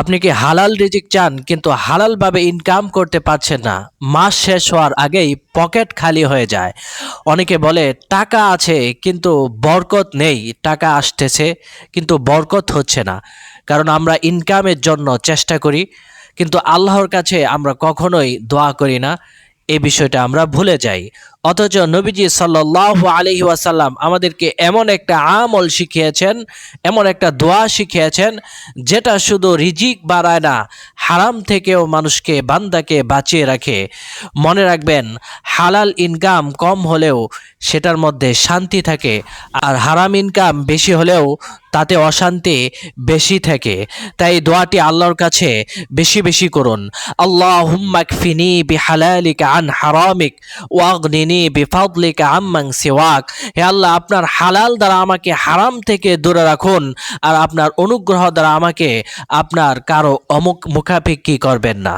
আপনি কি হালাল রিজিক চান, কিন্তু হালালভাবে ইনকাম করতে পারছেন না। মাস শেষ হওয়ার আগেই পকেট খালি হয়ে যায়। অনেকে বলে, টাকা আছে, কিন্তু বরকত নেই, টাকা আসতেছে, কিন্তু বরকত হচ্ছে না। কারণ আমরা ইনকামের জন্য চেষ্টা করি, কিন্তু আল্লাহর কাছে আমরা কখনোই দোয়া করি না। এই বিষয়টা আমরা ভুলে যাই। অথচ নবীজি সাল্লাহ আলহি ওয়াসাল্লাম আমাদেরকে এমন একটা আমল শিখিয়েছেন, এমন একটা দোয়া শিখিয়েছেন, যেটা শুধু রিজিক বাড়ায় না, হারাম থেকেও মানুষকে, বান্দাকে বাঁচিয়ে রাখে। মনে রাখবেন, হালাল ইনকাম কম হলেও সেটার মধ্যে শান্তি থাকে, আর হারাম ইনকাম বেশি হলেও তাতে অশান্তি বেশি থাকে। তাই দোয়াটি আল্লাহর কাছে বেশি বেশি করুন। আল্লাহ হুম্মাকফিনি বিহালালিকা আন হারামিক ওয়াগনিনি বিফাদলিকা আম্মাং সিওয়াক। হে আল্লাহ, আপনার হালাল দ্বারা আমাকে হারাম থেকে দূরে রাখুন, আর আপনার অনুগ্রহ দ্বারা আমাকে আপনার কারও অমুক মুখাপেক্ষি করবেন না।